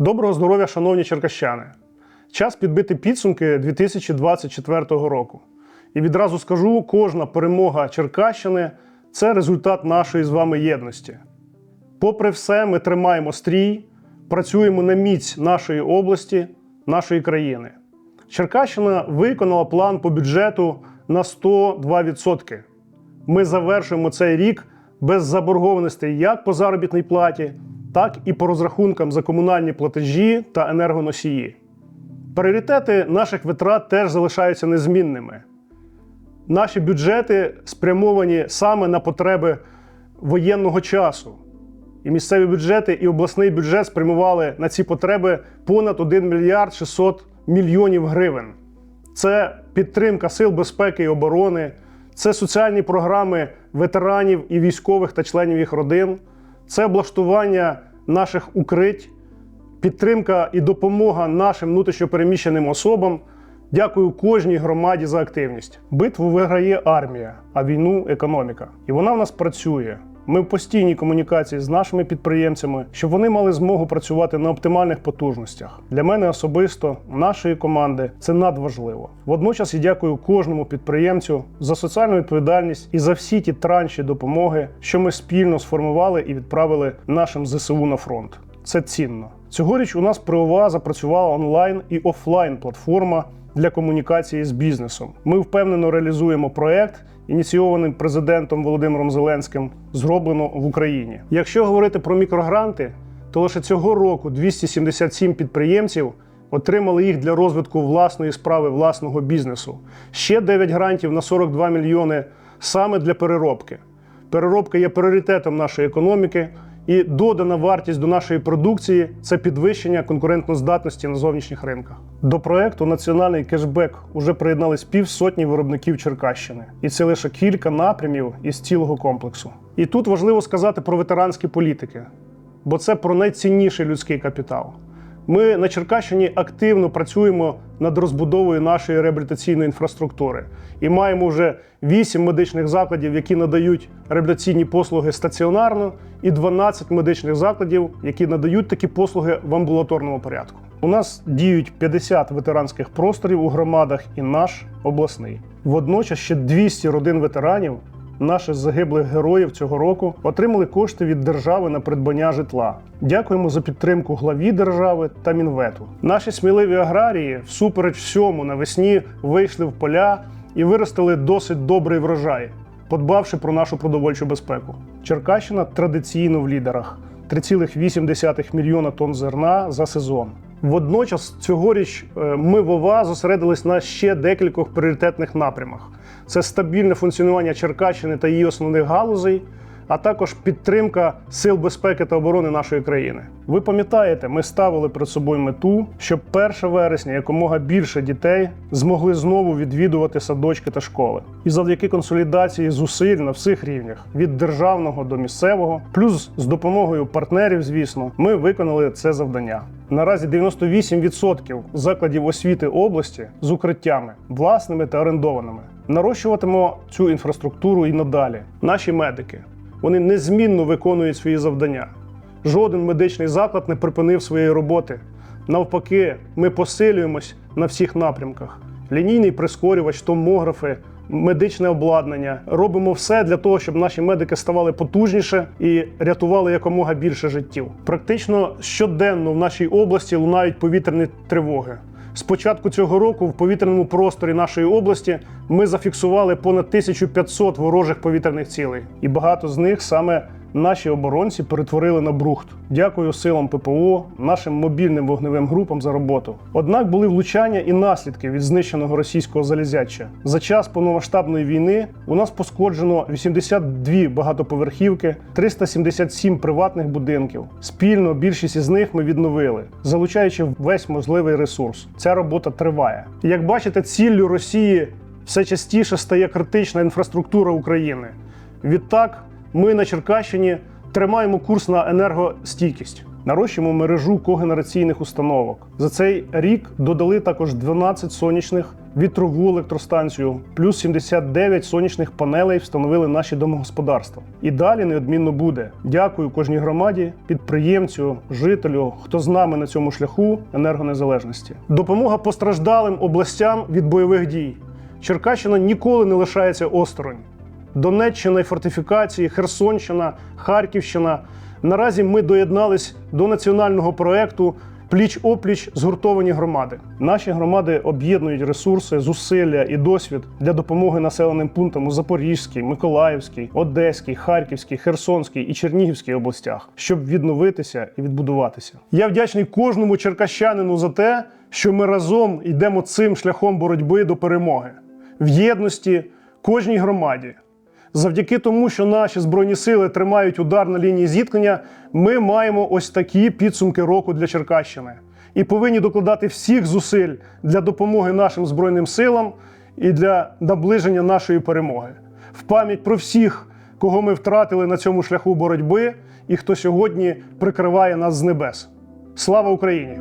Доброго здоров'я, шановні черкащани! Час підбити підсумки 2024 року. І відразу скажу: кожна перемога Черкащини це результат нашої з вами єдності. Попри все, ми тримаємо стрій, працюємо на міць нашої області, нашої країни. Черкащина виконала план по бюджету на 102%. Ми завершуємо цей рік без заборгованостей як по заробітній платі, так і по розрахункам за комунальні платежі та енергоносії. Пріоритети наших витрат теж залишаються незмінними. Наші бюджети спрямовані саме на потреби воєнного часу. І місцеві бюджети, і обласний бюджет спрямували на ці потреби понад 1 мільярд 600 мільйонів гривень. Це підтримка сил безпеки і оборони, це соціальні програми ветеранів і військових та членів їх родин, це облаштування наших укрить, підтримка і допомога нашим внутрішньопереміщеним особам. Дякую кожній громаді за активність. Битву виграє армія, а війну економіка. І вона в нас працює. Ми в постійній комунікації з нашими підприємцями, щоб вони мали змогу працювати на оптимальних потужностях. Для мене особисто, нашої команди, це надважливо. Водночас я дякую кожному підприємцю за соціальну відповідальність і за всі ті транші допомоги, що ми спільно сформували і відправили нашим ЗСУ на фронт. Це цінно. Цьогоріч у нас ПОВА запрацювала онлайн і офлайн платформа для комунікації з бізнесом. Ми впевнено реалізуємо проект, ініційований президентом Володимиром Зеленським, зроблено в Україні. Якщо говорити про мікрогранти, то лише цього року 277 підприємців отримали їх для розвитку власної справи, власного бізнесу. Ще 9 грантів на 42 мільйони саме для переробки. Переробка є пріоритетом нашої економіки. І додана вартість до нашої продукції це підвищення конкурентноздатності на зовнішніх ринках. До проекту Національний кешбек уже приєднались півсотні виробників Черкащини, і це лише кілька напрямів із цілого комплексу. І тут важливо сказати про ветеранські політики, бо це про найцінніший людський капітал. Ми на Черкащині активно працюємо над розбудовою нашої реабілітаційної інфраструктури і маємо вже 8 медичних закладів, які надають реабілітаційні послуги стаціонарно, і 12 медичних закладів, які надають такі послуги в амбулаторному порядку. У нас діють 50 ветеранських просторів у громадах і наш обласний. Водночас ще 200 родин ветеранів наших загиблих героїв цього року отримали кошти від держави на придбання житла. Дякуємо за підтримку главі держави та мінвету. Наші сміливі аграрії, всупереч всьому, навесні вийшли в поля і виростили досить добрий врожай, подбавши про нашу продовольчу безпеку. Черкащина традиційно в лідерах 3,8 мільйона тонн зерна за сезон. Водночас цьогоріч е, ми в ОВА зосередились на ще декількох пріоритетних напрямах: це стабільне функціонування Черкащини та її основних галузей, а також підтримка сил безпеки та оборони нашої країни. Ви пам'ятаєте, ми ставили перед собою мету, щоб 1 вересня якомога більше дітей змогли знову відвідувати садочки та школи. І завдяки консолідації зусиль на всіх рівнях від державного до місцевого, плюс з допомогою партнерів, звісно, ми виконали це завдання. Наразі 98% закладів освіти області з укриттями, власними та орендованими. Нарощуватимо цю інфраструктуру і надалі. Наші медики вони незмінно виконують свої завдання. Жоден медичний заклад не припинив своєї роботи. Навпаки, ми посилюємось на всіх напрямках: лінійний прискорювач, томографи, медичне обладнання. Робимо все для того, щоб наші медики ставали потужніше і рятували якомога більше життів. Практично щоденно в нашій області лунають повітряні тривоги. З початку цього року в повітряному просторі нашої області ми зафіксували понад 1500 ворожих повітряних цілей, і багато з них саме наші оборонці перетворили на брухт. Дякую силам ППО, нашим мобільним вогневим групам за роботу. Однак були влучання і наслідки від знищеного російського залізяча. За час повномасштабної війни у нас пошкоджено 82 багатоповерхівки, 377 приватних будинків. Спільно більшість із них ми відновили, залучаючи весь можливий ресурс. Ця робота триває. Як бачите, ціллю Росії все частіше стає критична інфраструктура України. Відтак, ми на Черкащині тримаємо курс на енергостійкість. Нарощуємо мережу когенераційних установок. За цей рік додали також 12 сонячних вітрову електростанцію, плюс 79 сонячних панелей встановили наші домогосподарства. І далі неодмінно буде. Дякую кожній громаді, підприємцю, жителю, хто з нами на цьому шляху енергонезалежності. Допомога постраждалим областям від бойових дій. Черкащина ніколи не лишається осторонь. Донеччина і фортифікації, Херсонщина, Харківщина. Наразі ми доєднались до національного проекту Пліч опліч згуртовані громади. Наші громади об'єднують ресурси, зусилля і досвід для допомоги населеним пунктам у Запорізькій, Миколаївській, Одеській, Харківській, Херсонській і Чернігівській областях, щоб відновитися і відбудуватися. Я вдячний кожному черкащанину за те, що ми разом йдемо цим шляхом боротьби до перемоги в єдності кожній громаді. Завдяки тому, що наші збройні сили тримають удар на лінії зіткнення, ми маємо ось такі підсумки року для Черкащини і повинні докладати всіх зусиль для допомоги нашим збройним силам і для наближення нашої перемоги. В пам'ять про всіх, кого ми втратили на цьому шляху боротьби, і хто сьогодні прикриває нас з небес. Слава Україні!